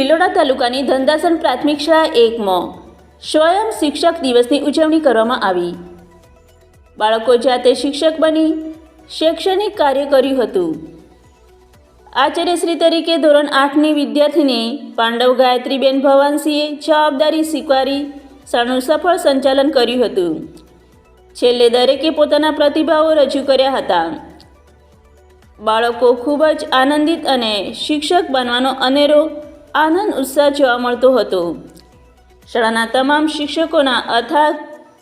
ભિલોડા તાલુકાની ધંધાસન પ્રાથમિક શાળા એકમાં સ્વયં શિક્ષક દિવસની ઉજવણી કરવામાં આવી. બાળકો જાતે શિક્ષક બની શૈક્ષણિક કાર્ય કર્યું હતું. આચાર્યશ્રી તરીકે ધોરણ આઠની વિદ્યાર્થીની પાંડવ ગાયત્રીબેન ભવાનસિંહે જવાબદારી સ્વીકારી શાળાનું સફળ સંચાલન કર્યું હતું. છેલ્લે દરેકે પોતાના પ્રતિભાવો રજૂ કર્યા હતા. બાળકો ખૂબ જ આનંદિત અને શિક્ષક બનવાનો અનેરો આનંદ ઉત્સાહ જોવા મળતો હતો. શાળાના તમામ શિક્ષકોના અથાગ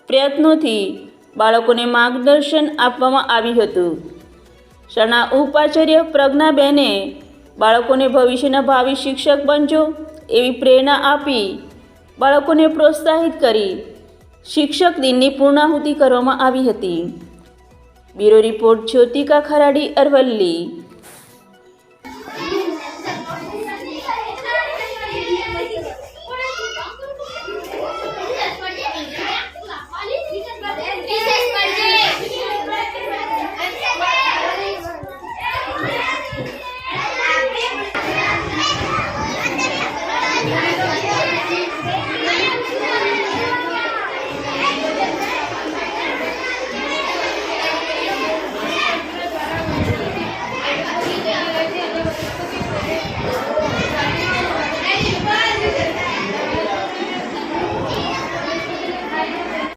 પ્રયત્નોથી બાળકોને માર્ગદર્શન આપવામાં આવ્યું હતું. શાળાના ઉપાચાર્ય પ્રજ્ઞાબેને બાળકોને ભવિષ્યના ભાવિ શિક્ષક બનજો એવી પ્રેરણા આપી બાળકોને પ્રોત્સાહિત કરી શિક્ષક દિનની પૂર્ણાહુતિ કરવામાં આવી હતી. Bureau report Jyotika Kharadi Aravalli.